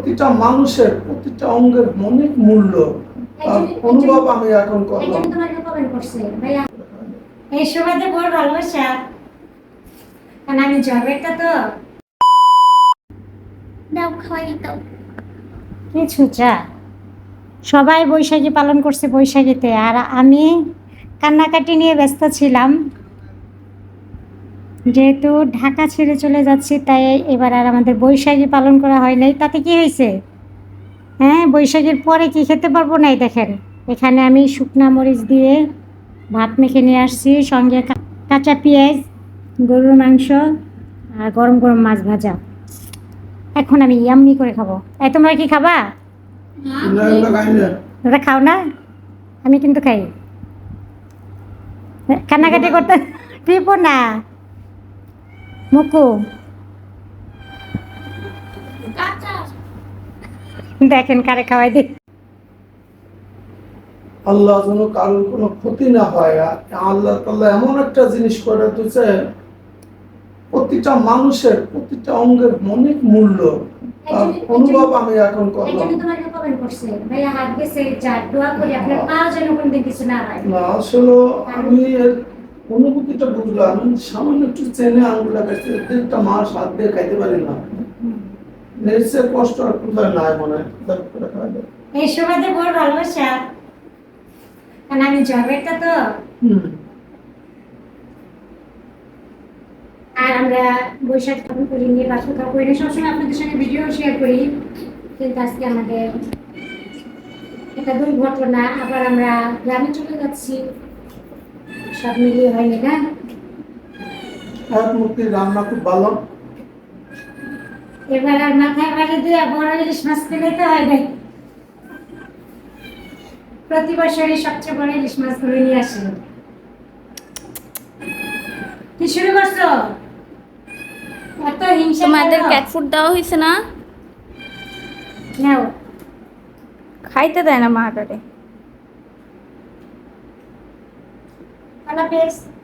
প্রতিটা মানুষের প্রতিটা অঙ্গের অনেক মূল্য অনুভব আমি এখন করলাম। এই সময়তে বড় ভালোবাসা কারণ আমি জবেরটা তো দাও খাওয়াই দাও। কিছু চা সবাই বৈশাখী পালন করছে বৈশাখীতে আর আমি কান্নাকাটি নিয়ে ব্যস্ত ছিলাম। যেহেতু ঢাকা ছেড়ে চলে যাচ্ছি তাই এবার আর আমাদের বৈশাখী পালন করা হয় নাই। তাতে কি হয়েছে? হ্যাঁ বৈশাখীর পরে কি খেতে পারব নাই দেখেন। এখানে আমি শুকনা মরিচ দিয়ে ভাত মেখে নিয়ে আসছি সঙ্গে কাঁচা পেঁয়াজ গরুর মাংস আর গরম গরম মাছ ভাজা। এখন আমি ইয়াম্মি করে খাব। এই তোমরা কি খাবা। তোমরা খাও না? আমি কিন্তু খাই। কান্নাকাটি করতে দিব না। মুকু। দেখেন কারে খাওয়াই দিই আল্লাহ যেন কারোর কোনো ক্ষতি না হয়। আল্লাহ তাল্লাহ এমন একটা জিনিস করে দিচ্ছে প্রতিটা মানুষের প্রতিটা অঙ্গের অনেক মূল্য। অনুভব আমি এখন করলাম। একজন তোমাকে কমেন্ট করছে ভাইয়া হাত গেছে যা দোয়া করি আপনার পা যেন কোনদিন কিছু না হয়। না আসলে আমি অনুভূতিটা সামান্য একটু চেনে একটা মাস হাত দিয়ে খাইতে পারি না। কষ্ট আর কোথায় নাই মনে হয়। এই সময়তে বড় ভালোবাসা। কারণ আমি জবেরটা তো। আর আমরা বৈশাখ পালন করি নিয়ে করি না সবসময় আপনাদের সঙ্গে ভিডিও শেয়ার করি। কিন্তু আজকে আমাদের একটা দুর্ঘটনা। আবার আমরা গ্রামে চলে যাচ্ছি। সব মিলিয়ে হয়নি না? এক মূর্তি রান্না খুব ভালো। এবার আর মাথায় বাড়ি দিয়ে বড় ইলিশ মাছ পেলেতে হয় নাই প্রতি বছরই সবচেয়ে বড় ইলিশ মাছ ধরে নিয়ে আসে। কি শুরু করছ? এত হিংসা তোমাদের ক্যাট ফুড দেওয়া হয়েছে না? নাও। খাইতে দেয় না মাটারে আল্লাহ হাফেজ